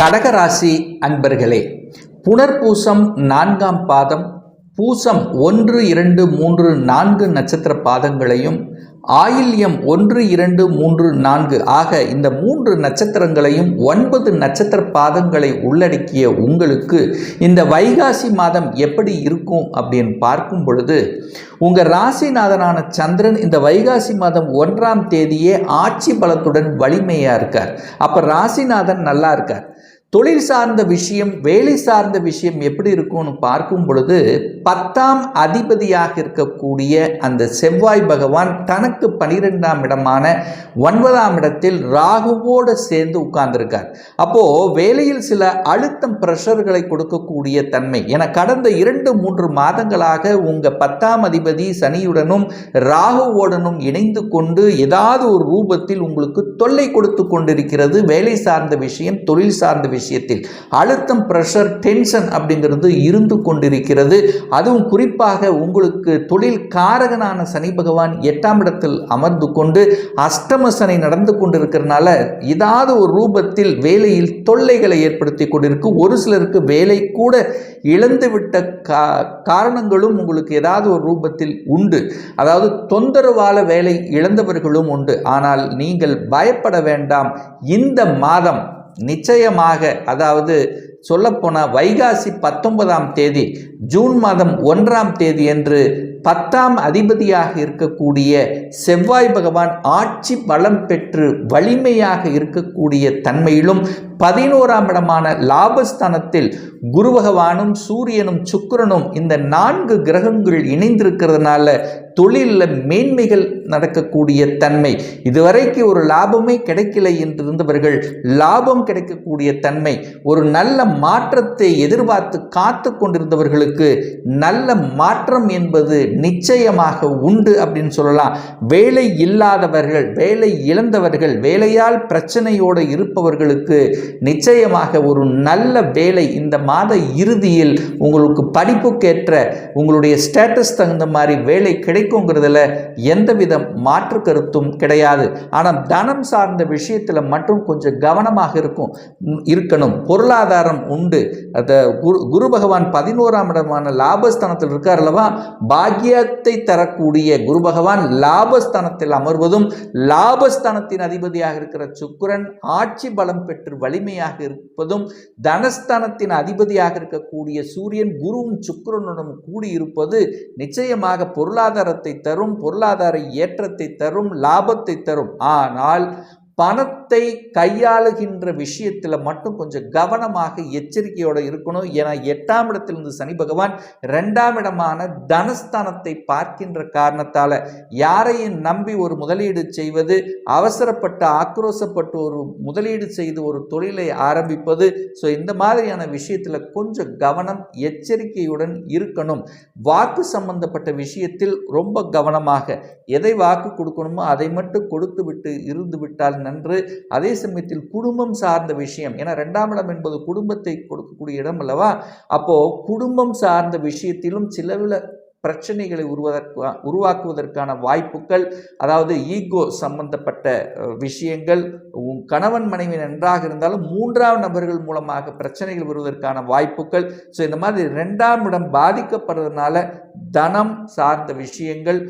கடகராசி அன்பர்களே புனர்பூசம் நான்காம் பாதம் பூசம் ஒன்று இரண்டு மூன்று நான்கு நட்சத்திர பாதங்களையும் ஆயில்யம் ஒன்று இரண்டு மூன்று நான்கு. ஆக இந்த மூன்று நட்சத்திரங்களையும் ஒன்பது நட்சத்திர பாதங்களை உள்ளடக்கிய உங்களுக்கு இந்த வைகாசி மாதம் எப்படி இருக்கும் அப்படின்னு பார்க்கும் பொழுது உங்கள் ராசிநாதனான சந்திரன் இந்த வைகாசி மாதம் ஒன்றாம் தேதியே ஆட்சி பலத்துடன் வலிமையாக இருக்கார். அப்போ ராசிநாதன் நல்லா இருக்கார். தொழில் சார்ந்த விஷயம் வேலை சார்ந்த விஷயம் எப்படி இருக்கும்னு பார்க்கும் பொழுது பத்தாம் அதிபதியாக இருக்கக்கூடிய அந்த செவ்வாய் பகவான் தனக்கு பனிரெண்டாம் இடமான ஒன்பதாம் இடத்தில் ராகுவோடு சேர்ந்து உட்கார்ந்துருக்கார். அப்போது வேலையில் சில அழுத்தம் ப்ரெஷர்களை கொடுக்கக்கூடிய தன்மை. என கடந்த இரண்டு மூன்று மாதங்களாக உங்கள் பத்தாம் அதிபதி சனியுடனும் ராகுவோடனும் இணைந்து கொண்டு ஏதாவது ஒரு ரூபத்தில் உங்களுக்கு தொல்லை கொடுத்து கொண்டிருக்கிறது. வேலை சார்ந்த விஷயம் தொழில் சார்ந்த விஷயம். விஷயத்தில் அழுத்தம் ப்ரெஷர் டென்ஷன் அப்படிங்கிறது இருந்து கொண்டிருக்கிறது. அதுவும் குறிப்பாக உங்களுக்கு தொழில் காரகனான சனி பகவான் எட்டாம் இடத்தில் அமர்ந்து கொண்டு அஷ்டம சனி நடந்து கொண்டிருக்கிறனால ஏதாவது ஒரு ரூபத்தில் வேலையில் தொல்லைகளை ஏற்படுத்தி கொண்டிருக்கு. ஒரு சிலருக்கு வேலை கூட இழந்துவிட்ட கா காரணங்களும் உங்களுக்கு ஏதாவது ஒரு ரூபத்தில் உண்டு. அதாவது தொந்தரவால வேலை இழந்தவர்களும் உண்டு. ஆனால் நீங்கள் பயப்பட வேண்டாம். இந்த மாதம் நிச்சயமாக அதாவது சொல்லப்போனால் வைகாசி பத்தொன்பதாம் தேதி ஜூன் மாதம் ஒன்றாம் தேதி என்று பத்தாம் அதிபதியாக இருக்கக்கூடிய செவ்வாய் பகவான் ஆட்சி பலம் பெற்று வலிமையாக இருக்கக்கூடிய தன்மையிலும் பதினோராம் இடமான லாபஸ்தானத்தில் குரு பகவானும் சூரியனும் சுக்கிரனும் இந்த நான்கு கிரகங்கள் இணைந்திருக்கிறதுனால தொழிலில் மேன்மைகள் நடக்கக்கூடிய தன்மை. இதுவரைக்கு ஒரு லாபமே கிடைக்கல என்று இருந்தவர்கள் லாபம் கிடைக்கக்கூடிய தன்மை. ஒரு நல்ல மாற்றத்தை எதிர்பார்த்து காத்து கொண்டிருந்தவர்களுக்கு நல்ல மாற்றம் என்பது நிச்சயமாக உண்டு அப்படின்னு சொல்லலாம். வேலை இல்லாதவர்கள் வேலை இழந்தவர்கள் வேலையால் பிரச்சனையோடு இருப்பவர்களுக்கு நிச்சயமாக ஒரு நல்ல வேலை இந்த மாத இறுதியில் உங்களுக்கு படிப்புக்கேற்ற உங்களுடைய ஸ்டேட்டஸ் தகுந்த மாதிரி வேலை கிடைக்குங்கிறதுல எந்தவித மாற்று கருத்தும் கிடையாது. ஆனால் தனம் சார்ந்த விஷயத்தில் மட்டும் கொஞ்சம் கவனமாக இருக்கும் இருக்கணும். பொருளாதாரம் உண்டு. அந்த குரு குரு பகவான் பதினோராம் இடமான லாபஸ்தானத்தில் இருக்கார் அல்லவா? பாக்கியத்தை தரக்கூடிய குரு பகவான் லாபஸ்தானத்தில் அமர்வதும் லாபஸ்தானத்தின் அதிபதியாக இருக்கிற சுக்கரன் ஆட்சி பலம் பெற்று வலிமையாக இருப்பதும் தனஸ்தானத்தின் அதிபதியாக இருக்கக்கூடிய சூரியன் குருவும் சுக்கரனுடன் கூடியிருப்பது நிச்சயமாக பொருளாதார பொருளாதாரத்தை தரும் பொருளாதார ஏற்றத்தை தரும் லாபத்தை தரும். ஆனால் பணத்தை கையாளுகின்ற விஷயத்தில் மட்டும் கொஞ்சம் கவனமாக எச்சரிக்கையோடு இருக்கணும். ஏன்னா எட்டாம் இடத்திலிருந்து சனி பகவான் ரெண்டாம் இடமான தனஸ்தானத்தை பார்க்கின்ற காரணத்தால் யாரையும் நம்பி ஒரு முதலீடு செய்வது அவசரப்பட்டு ஆக்ரோசப்பட்டு ஒரு முதலீடு செய்து ஒரு தொழிலை ஆரம்பிப்பது. ஸோ இந்த மாதிரியான விஷயத்தில் கொஞ்சம் கவனம் எச்சரிக்கையுடன் இருக்கணும். வாக்கு சம்பந்தப்பட்ட விஷயத்தில் ரொம்ப கவனமாக எதை வாக்கு கொடுக்கணுமோ அதை மட்டும் கொடுத்து விட்டு இருந்து விட்டால் நன்று. அதே சமயத்தில் குடும்பம் சார்ந்த விஷயம். ஏன்னா ரெண்டாம் இடம் என்பது குடும்பத்தை கொடுக்கக்கூடிய இடம் அல்லவா? அப்போ குடும்பம் சார்ந்த விஷயத்திலும் சில பிரச்சனைகளை உருவதற்கு உருவாக்குவதற்கான வாய்ப்புகள் அதாவது ஈகோ சம்பந்தப்பட்ட விஷயங்கள் உன் கணவன் மனைவி நன்றாக இருந்தாலும் மூன்றாம் நபர்கள் மூலமாக பிரச்சனைகள் வருவதற்கான வாய்ப்புகள். ஸோ இந்த மாதிரி ரெண்டாம் இடம் பாதிக்கப்படுறதுனால தனம் சார்ந்த விஷயங்கள்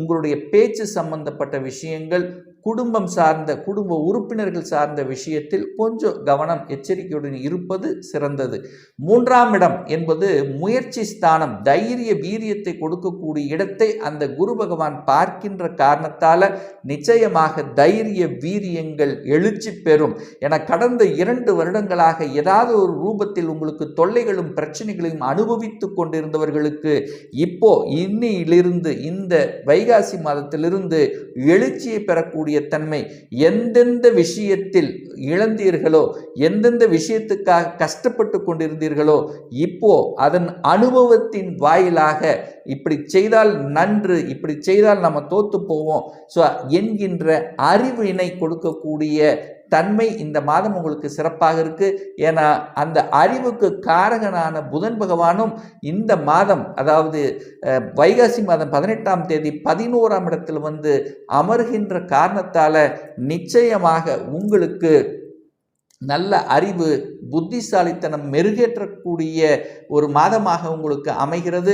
உங்களுடைய பேச்சு சம்பந்தப்பட்ட விஷயங்கள் குடும்பம் சார்ந்த குடும்ப உறுப்பினர்கள் சார்ந்த விஷயத்தில் கொஞ்சம் கவனம் எச்சரிக்கையுடன் இருப்பது சிறந்தது. மூன்றாம் இடம் என்பது முயற்சி ஸ்தானம் தைரிய வீரியத்தை கொடுக்கக்கூடிய இடத்தை அந்த குரு பகவான் பார்க்கின்ற காரணத்தால் நிச்சயமாக தைரிய வீரியங்கள் எழுச்சி பெறும். என கடந்த இரண்டு வருடங்களாக ஏதாவது ஒரு ரூபத்தில் உங்களுக்கு தொல்லைகளும் பிரச்சனைகளையும் அனுபவித்து கொண்டிருந்தவர்களுக்கு இப்போ இன்னிலிருந்து இந்த வைகாசி மாதத்திலிருந்து எழுச்சியை பெறக்கூடிய இருக்கக்கூடிய தன்மை எந்தெந்த விஷயத்தில் இழந்தீர்களோ எந்தெந்த விஷயத்துக்காக கஷ்டப்பட்டு கொண்டிருந்தீர்களோ இப்போ அதன் அனுபவத்தின் வாயிலாக இப்படி செய்தால் நன்று இப்படி செய்தால் நம்ம தோத்து போவோம். ஸோ என்கின்ற அறிவினை கொடுக்கக்கூடிய தன்மை இந்த மாதம் உங்களுக்கு சிறப்பாக இருக்குது ஏன்னா அந்த அறிவுக்கு காரகனான புதன் பகவானும் இந்த மாதம் அதாவது வைகாசி மாதம் பதினெட்டாம் தேதி பதினோராம் இடத்தில் வந்து அமர்கின்ற காரணத்தால் நிச்சயமாக உங்களுக்கு நல்ல அறிவு புத்திசாலித்தனம் மெருகேற்றக்கூடிய ஒரு மாதமாக உங்களுக்கு அமைகிறது.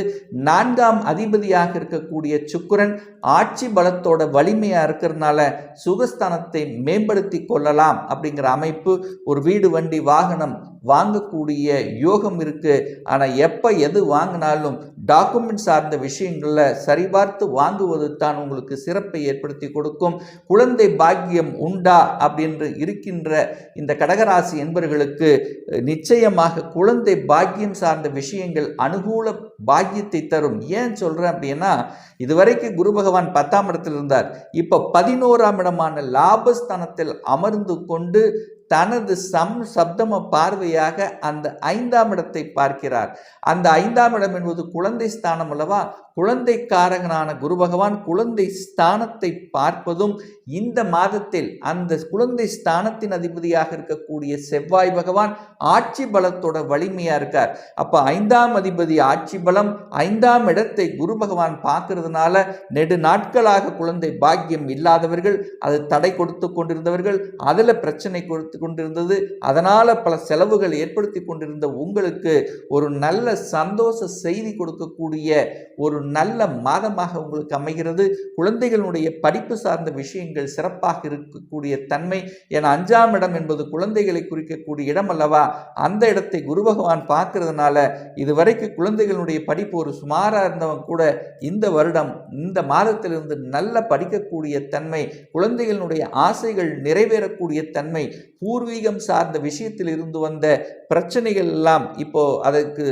நான்காம் அதிபதியாக இருக்கக்கூடிய சுக்கரன் ஆட்சி பலத்தோட வலிமையாக இருக்கிறதுனால சுகஸ்தானத்தை மேம்படுத்தி கொள்ளலாம் அப்படிங்கிற அமைப்பு. ஒரு வீடு வண்டி வாகனம் வாங்கக்கூடிய யோகம் இருக்குது ஆனால் எப்போ எது வாங்கினாலும் டாக்குமெண்ட் சார்ந்த விஷயங்களில் சரிபார்த்து வாங்குவது தான் உங்களுக்கு சிறப்பை ஏற்படுத்தி கொடுக்கும். குழந்தை பாக்கியம் உண்டா அப்படின்று இருக்கின்ற இந்த கடகராசி என்பவர்களுக்கு நிச்சயமாக குழந்தை பாக்கியம் சார்ந்த விஷயங்கள் அனுகூல பாக்கியத்தை தரும். ஏன் சொல்கிறேன் அப்படின்னா இதுவரைக்கும் குரு பகவான் பத்தாம் இடத்தில் இருந்தார். இப்போ பதினோராம் இடமான லாபஸ்தானத்தில் அமர்ந்து கொண்டு தனது சம் சப்தம பார்வையாக அந்த ஐந்தாம் இடத்தை பார்க்கிறார். அந்த ஐந்தாம் இடம் என்பது குழந்தை ஸ்தானம் அல்லவா? குழந்தைக்காரகனான குரு பகவான் குழந்தை ஸ்தானத்தை பார்ப்பதும் இந்த மாதத்தில் அந்த குழந்தை ஸ்தானத்தின் அதிபதியாக இருக்கக்கூடிய செவ்வாய் பகவான் ஆட்சி பலத்தோட வலிமையா இருக்கார். அப்ப ஐந்தாம் அதிபதி ஆட்சி பலம் ஐந்தாம் இடத்தை குரு பகவான் பார்க்கறதுனால நெடு நாட்களாக குழந்தை பாக்கியம் இல்லாதவர்கள் அது தடை கொடுத்து கொண்டிருந்தவர்கள் அதில் பிரச்சனை கொடுத்து கொண்டிருந்தது அதனால பல செலவுகள் ஏற்படுத்தி கொண்டிருந்த உங்களுக்கு ஒரு நல்ல சந்தோஷ செய்தி கொடுக்கக்கூடிய ஒரு நல்ல மாதமாக உங்களுக்கு அமைகிறது. குழந்தைகளுடைய படிப்பு சார்ந்த விஷயங்கள் சிறப்பாக இருக்கக்கூடிய தன்மை என அஞ்சாம் இடம் என்பது குழந்தைகளை குறிக்கக்கூடிய இடம் அல்லவா? அந்த இடத்தை குரு பகவான் பார்க்கறதுனால இதுவரைக்கும் குழந்தைகளுடைய படிப்பு ஒரு சுமாராக இருந்தவன் கூட இந்த வருடம் இந்த மாதத்திலிருந்து நல்ல படிக்கக்கூடிய தன்மை குழந்தைகளுடைய ஆசைகள் நிறைவேறக்கூடிய தன்மை பூர்வீகம் சார்ந்த விஷயத்தில் இருந்து வந்த பிரச்சனைகள் எல்லாம் இப்போ அதற்கு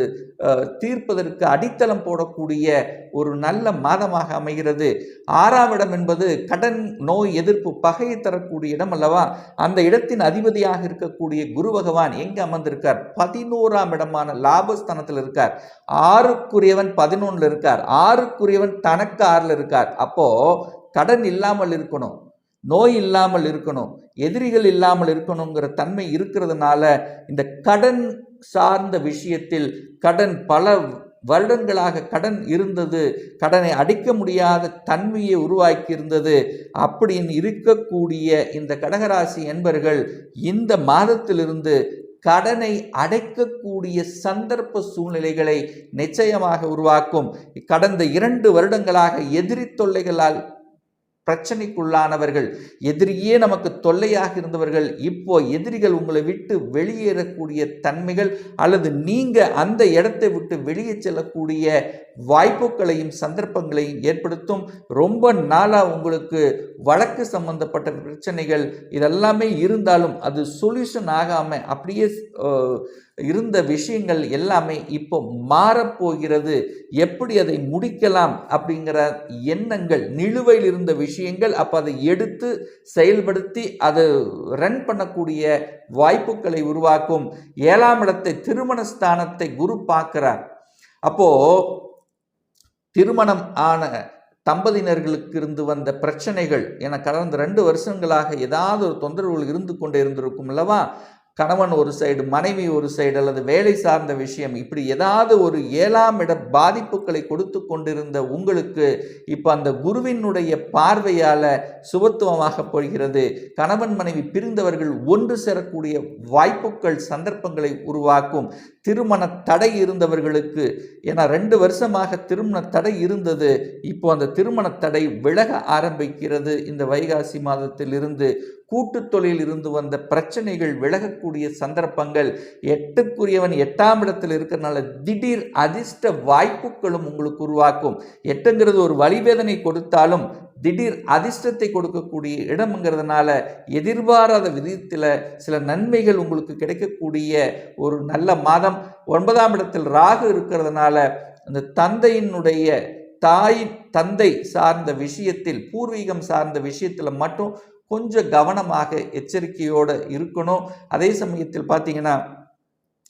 தீர்ப்பதற்கு அடித்தளம் போடக்கூடிய ஒரு நல்ல மாதமாக அமைகிறது. ஆறாம் இடம் என்பது கடன் நோய் எதிர்ப்பு பகையை தரக்கூடிய இடம் அல்லவா? அந்த இடத்தின் அதிபதியாக இருக்கக்கூடிய குரு பகவான் எங்கே அமர்ந்திருக்கார்? பதினோராம் இடமான லாபஸ்தானத்தில் இருக்கார். ஆறுக்குரியவன் பதினொன்றில் இருக்கார். ஆறுக்குரியவன் தனக்கு ஆறில் இருக்கார். அப்போ கடன் இல்லாமல் இருக்கணும் நோய் இல்லாமல் இருக்கணும் எதிரிகள் இல்லாமல் இருக்கணுங்கிற தன்மை இருக்கிறதுனால இந்த கடன் சார்ந்த விஷயத்தில் கடன் பல வருடங்களாக கடன் இருந்தது. கடனை அடிக்க முடியாத தன்மையை உருவாக்கி இருந்தது அப்படின்னு இருக்கக்கூடிய இந்த கடகராசி என்பர்கள் இந்த மாதத்திலிருந்து கடனை அடைக்கக்கூடிய சந்தர்ப்ப சூழ்நிலைகளை நிச்சயமாக உருவாக்கும். கடந்த இரண்டு வருடங்களாக எதிரி தொல்லைகளால் பிரச்சனைக்குள்ளானவர்கள் எதிரியே நமக்கு தொல்லையாக இருந்தவர்கள் இப்போ எதிரிகள் உங்களை விட்டு வெளியேறக்கூடிய தன்மைகள் அல்லது நீங்க அந்த இடத்தை விட்டு வெளியே செல்லக்கூடிய வாய்ப்புகளையும் சந்தர்ப்பங்களையும் ஏற்படுத்தும். ரொம்ப நாளாக உங்களுக்கு வழக்கு சம்பந்தப்பட்ட பிரச்சனைகள் இதெல்லாமே இருந்தாலும் அது சொல்யூஷன் ஆகாமல் அப்படியே இருந்த விஷயங்கள் எல்லாமே இப்போ மாறப்போகிறது. எப்படி அதை முடிக்கலாம் அப்படிங்கிற எண்ணங்கள் நிலுவையில் இருந்த விஷயங்கள் அப்போ அதை எடுத்து செயல்படுத்தி அதை ரன் பண்ணக்கூடிய வாய்ப்புகளை உருவாக்கும். ஏழாம் இடத்தை திருமண ஸ்தானத்தை குரு பார்க்கிறார். அப்போ திருமணம் ஆன தம்பதியினர்களுக்கு இருந்து வந்த பிரச்சனைகள் என கடந்த ரெண்டு வருஷங்களாக ஏதாவது ஒரு தொந்தரவுகள் இருந்து கொண்டே இருந்திருக்கும் அல்லவா? கணவன் ஒரு சைடு மனைவி ஒரு சைடு அல்லது வேலை சார்ந்த விஷயம் இப்படி ஏதாவது ஒரு ஏழாம் இட பாதிப்புகளை கொடுத்து கொண்டிருந்த உங்களுக்கு இப்போ அந்த குருவினுடைய பார்வையால் சுபத்துவமாக போகிறது. கணவன் மனைவி பிரிந்தவர்கள் ஒன்று சேரக்கூடிய வாய்ப்புகள் சந்தர்ப்பங்களை உருவாக்கும். திருமண தடை இருந்தவர்களுக்கு ஏன்னா ரெண்டு வருஷமாக திருமண தடை இருந்தது. இப்போ அந்த திருமண தடை விலக ஆரம்பிக்கிறது. இந்த வைகாசி மாதத்திலிருந்து கூட்டு தொழில் இருந்து வந்த பிரச்சனைகள் விலகக்கூடிய சந்தர்ப்பங்கள் எட்டுக்குரியவன் எட்டாம் இடத்தில் இருக்கிறனால திடீர் அதிர்ஷ்ட வாய்ப்புகளும் உங்களுக்கு உருவாக்கும். எட்டுங்கிறது ஒரு வழிவேதனை கொடுத்தாலும் திடீர் அதிர்ஷ்டத்தை கொடுக்கக்கூடிய இடம்ங்கிறதுனால எதிர்பாராத விதத்தில் சில நன்மைகள் உங்களுக்கு கிடைக்கக்கூடிய ஒரு நல்ல மாதம். ஒன்பதாம் இடத்தில் ராகு இருக்கிறதுனால அந்த தந்தையினுடைய தாய் தந்தை சார்ந்த விஷயத்தில் பூர்வீகம் சார்ந்த விஷயத்தில் மட்டும் கொஞ்சம் கவனமாக எச்சரிக்கையோடு இருக்கணும். அதே சமயத்தில் பார்த்தீங்கன்னா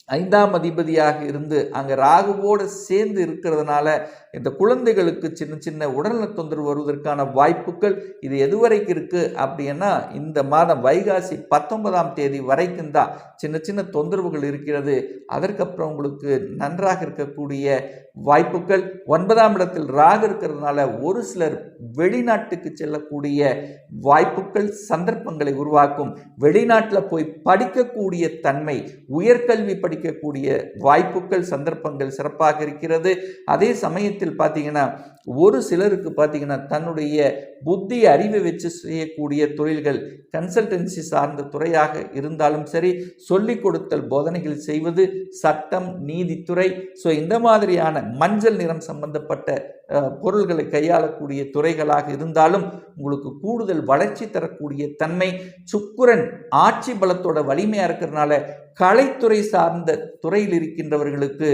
ஐந்தாம் அதிபதியாக இருந்து அங்கே ராகுவோடு சேர்ந்து இருக்கிறதுனால இந்த குழந்தைகளுக்கு சின்ன சின்ன உடல்நல தொந்தரவு வருவதற்கான வாய்ப்புகள் இது எதுவரைக்கும் இருக்குது அப்படின்னா இந்த மாதம் வைகாசி பத்தொன்பதாம் தேதி வரைக்கும் தான் சின்ன சின்ன தொந்தரவுகள் இருக்கிறது. அதற்கப்புறம் உங்களுக்கு நன்றாக இருக்கக்கூடிய வாய்ப்புகள். ஒன்பதாம் இடத்தில் ராக இருக்கிறதுனால ஒரு சிலர் வெளிநாட்டுக்கு செல்லக்கூடிய வாய்ப்புகள் சந்தர்ப்பங்களை உருவாக்கும். வெளிநாட்டில் போய் படிக்கக்கூடிய தன்மை உயர்கல்வி படிக்கக்கூடிய வாய்ப்புகள் சந்தர்ப்பங்கள் சிறப்பாக இருக்கிறது. அதே சமயத்தில் விஷயத்தில் பார்த்தீங்கன்னா ஒரு சிலருக்கு பார்த்தீங்கன்னா தன்னுடைய புத்தி அறிவை வச்சு செய்யக்கூடிய தொழில்கள் கன்சல்டன்சி சார்ந்த துறையாக இருந்தாலும் சரி சொல்லிக் கொடுத்தல் போதனைகள் செய்வது சட்டம் நீதித்துறை. ஸோ இந்த மாதிரியான மஞ்சள் நிறம் சம்பந்தப்பட்ட பொருள்களை கையாளக்கூடிய துறைகளாக இருந்தாலும் உங்களுக்கு கூடுதல் வளர்ச்சி தரக்கூடிய தன்மை சுக்குரன் ஆட்சி பலத்தோட வலிமையாக இருக்கிறதுனால கலைத்துறை சார்ந்த துறையில் இருக்கின்றவர்களுக்கு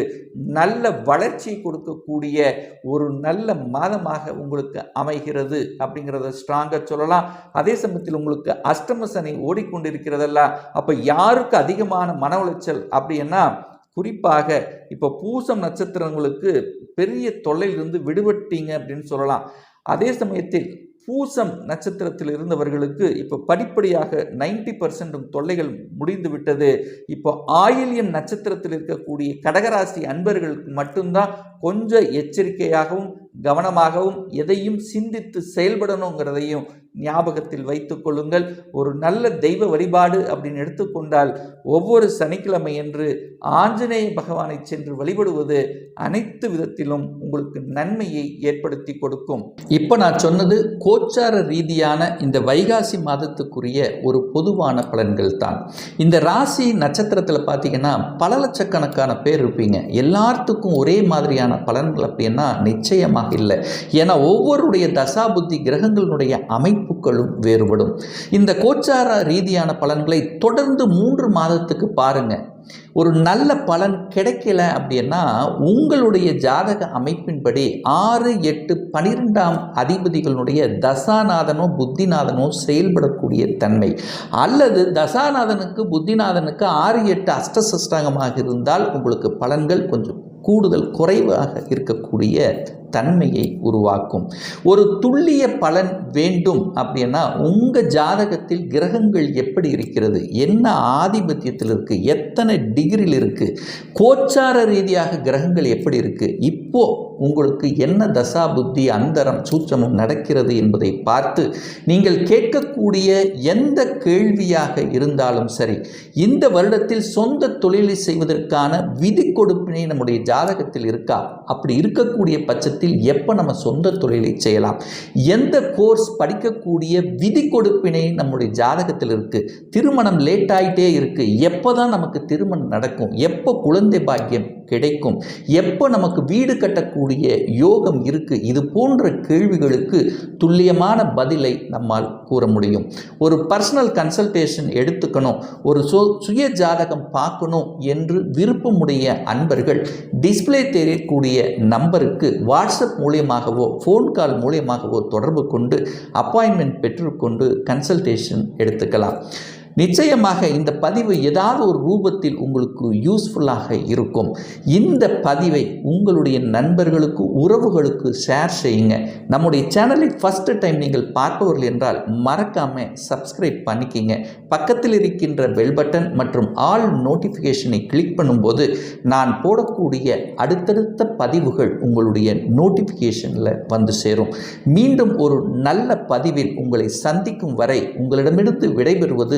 நல்ல வளர்ச்சி கொடுக்கக்கூடிய ஒரு நல்ல மாதமாக உங்களுக்கு அமைகிறது அப்படிங்கிறத ஸ்ட்ராங்காக சொல்லலாம். அதே சமயத்தில் உங்களுக்கு அஷ்டம சனி ஓடிக்கொண்டிருக்கிறதல்ல. அப்போ யாருக்கு அதிகமான மன உளைச்சல் அப்படின்னா குறிப்பாக இப்போ பூசம் நட்சத்திரங்களுக்கு பெரிய தொல்லையிலிருந்து விடுபட்டீங்க அப்படின்னு சொல்லலாம். அதே சமயத்தில் பூசம் நட்சத்திரத்தில் இருந்தவர்களுக்கு இப்போ படிப்படியாக நைன்டி பர்சன்ட் தொல்லைகள் முடிந்து விட்டது. இப்போ ஆயில்யம் நட்சத்திரத்தில் இருக்கக்கூடிய கடகராசி அன்பர்களுக்கு மட்டும்தான் கொஞ்சம் எச்சரிக்கையாகவும் கவனமாகவும் எதையும் சிந்தித்து செயல்படணுங்கிறதையும் ஞாபகத்தில் வைத்து கொள்ளுங்கள். ஒரு நல்ல தெய்வ வழிபாடு அப்படின்னு எடுத்துக்கொண்டால் ஒவ்வொரு சனிக்கிழமை என்று ஆஞ்சநேய பகவானை சென்று வழிபடுவது அனைத்து விதத்திலும் உங்களுக்கு நன்மையை ஏற்படுத்தி கொடுக்கும். இப்போ நான் சொன்னது கோச்சார ரீதியான இந்த வைகாசி மாதத்துக்குரிய ஒரு பொதுவான பலன்கள் தான். இந்த ராசி நட்சத்திரத்தில் பார்த்தீங்கன்னா பல லட்சக்கணக்கான பேர் இருப்பீங்க. எல்லாத்துக்கும் ஒரே மாதிரியான பலன்கள் அப்படின்னா நிச்சயமாக இல்லை. ஏன்னா ஒவ்வொருடைய தசாபுத்தி கிரகங்களுடைய அமைப்புகளும் வேறுபடும். இந்த கோச்சார ரீதியான பலன்களை தொடர்ந்து மூன்று மாதத்துக்கு பாருங்க. ஒரு நல்ல பலன் கிடைக்கல அப்படின்னா உங்களுடைய ஜாதக அமைப்பின்படி ஆறு எட்டு பனிரெண்டாம் அதிபதிகளுடைய தசாநாதனோ புத்திநாதனோ செயல்படக்கூடிய தன்மை. அல்லது தசாநாதனுக்கு புத்திநாதனுக்கு ஆறு எட்டு அஷ்டசஷ்டாங்கமாக இருந்தால் உங்களுக்கு பலன்கள் கொஞ்சம் கூடுதல் குறைவாக இருக்கக்கூடிய தன்மையை உருவாக்கும். ஒரு துல்லிய பலன் வேண்டும் அப்படின்னா உங்கள் ஜாதகத்தில் கிரகங்கள் எப்படி இருக்கிறது? என்ன ஆதிபத்தியத்தில் இருக்குது எத்தனை டிகிரியில் இருக்குது கோச்சார ரீதியாக கிரகங்கள் எப்படி இருக்குது இப்போ உங்களுக்கு என்ன தசா புத்தி அந்தரம் சூச்சமும் நடக்கிறது என்பதை பார்த்து நீங்கள் கேட்கக்கூடிய எந்த கேள்வியாக இருந்தாலும் சரி இந்த வருடத்தில் சொந்த தொழிலை செய்வதற்கான விதி கொடுப்பினை நம்முடைய ஜாதகத்தில் இருக்கா? அப்படி இருக்கக்கூடிய பட்சத்தில் எப்போ நம்ம சொந்த தொழிலை செய்யலாம்? எந்த கோர்ஸ் படிக்கக்கூடிய விதி கொடுப்பினை நம்முடைய ஜாதகத்தில் இருக்குது திருமணம் லேட் ஆகிட்டே இருக்குது எப்போ தான் நமக்கு திருமணம் நடக்கும்? எப்போ குழந்தை பாக்கியம் கிடைக்கும்? எப்போ நமக்கு வீடு கட்டக்கூடிய யோகம் இருக்குது இது போன்ற கேள்விகளுக்கு துல்லியமான பதிலை நம்மால் கூற முடியும். ஒரு பர்சனல் கன்சல்டேஷன் எடுத்துக்கணும். ஒரு சு சுய ஜாதகம் பார்க்கணும் என்று விருப்பமுடைய அன்பர்கள் டிஸ்பிளே தெரியக்கூடிய நம்பருக்கு வாட்ஸ்அப் மூலியமாகவோ ஃபோன் கால் மூலியமாகவோ தொடர்பு கொண்டு அப்பாயின்மெண்ட் பெற்றுக்கொண்டு கன்சல்டேஷன் எடுத்துக்கலாம். நிச்சயமாக இந்த பதிவு ஏதாவது ஒரு ரூபத்தில் உங்களுக்கு யூஸ்ஃபுல்லாக இருக்கும். இந்த பதிவை உங்களுடைய நண்பர்களுக்கு உறவுகளுக்கு ஷேர் செய்யுங்க. நம்முடைய சேனலை ஃபஸ்ட்டு டைம் நீங்கள் பார்ப்பவர்கள் என்றால் மறக்காமல் சப்ஸ்கிரைப் பண்ணிக்கிங்க. பக்கத்தில் இருக்கின்ற பெல் பட்டன் மற்றும் ஆல் நோட்டிஃபிகேஷனை கிளிக் பண்ணும்போது நான் போடக்கூடிய அடுத்தடுத்த பதிவுகள் உங்களுடைய நோட்டிஃபிகேஷனில் வந்து சேரும். மீண்டும் ஒரு நல்ல பதிவில் உங்களை சந்திக்கும் வரை உங்களிடமிருந்து விடைபெறுவது